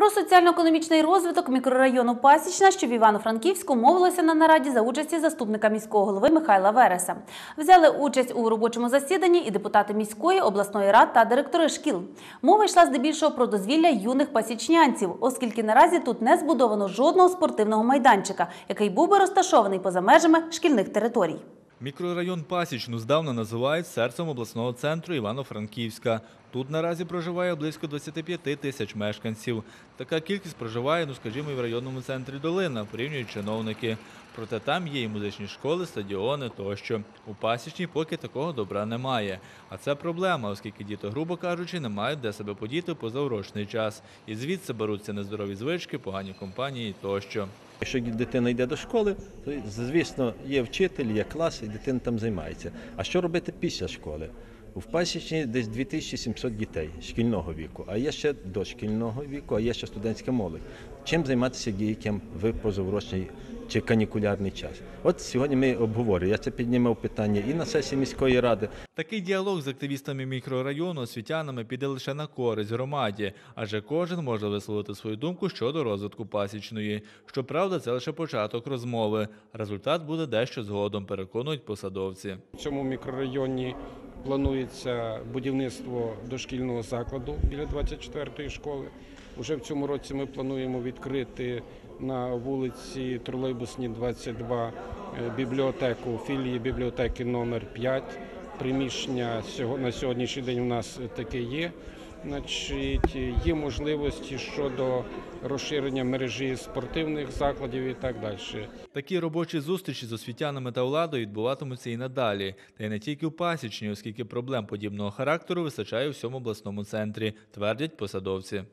Про соціально-економічний розвиток мікрорайону Пасічна, що в Івано-Франківську, мовилося на нараді за участі заступника міського голови Михайла Вереса. Взяли участь у робочому засіданні і депутати міської, обласної рад та директори шкіл. Мова йшла здебільшого про дозвілля юних пасічнянців, оскільки наразі тут не збудовано жодного спортивного майданчика, який був би розташований поза межами шкільних територій. Мікрорайон Пасічну здавна називають серцем обласного центру Івано-Франківська. Тут наразі проживає близько 25 тисяч мешканців. Така кількість проживає, ну скажімо, і в районному центрі Долина, порівнюють чиновники. Проте там є і музичні школи, стадіони тощо. У Пасічній поки такого добра немає. А це проблема, оскільки діти, грубо кажучи, не мають де себе подіти в позаурочний час. І звідси беруться нездорові звички, погані компанії тощо. Якщо дитина йде до школи, то звісно є вчитель, є клас, і дитина там займається. А що робити після школи? У Пасічні десь 2700 дітей шкільного віку, а є ще дошкільного віку, а є ще студентська молодь. Чим займатися дітям в позаурочний чи канікулярний час? От сьогодні ми обговорюємо. Я це піднімав питання і на сесії міської ради. Такий діалог з активістами мікрорайону, освітянами піде лише на користь громаді, адже кожен може висловити свою думку щодо розвитку пасічної. Щоправда, це лише початок розмови. Результат буде дещо згодом, переконують посадовці. В цьому мікрорайоні планується будівництво дошкільного закладу біля 24-ї школи. Уже в цьому році ми плануємо відкрити на вулиці Тролейбусні, 22 е, бібліотеку філії бібліотеки номер 5. Приміщення на сьогоднішній день у нас таке є. Значить, є можливості щодо розширення мережі спортивних закладів і так далі. Такі робочі зустрічі з освітянами та владою відбуватимуться і надалі, та й не тільки в пасічні, оскільки проблем подібного характеру вистачає у всьому обласному центрі, твердять посадовці.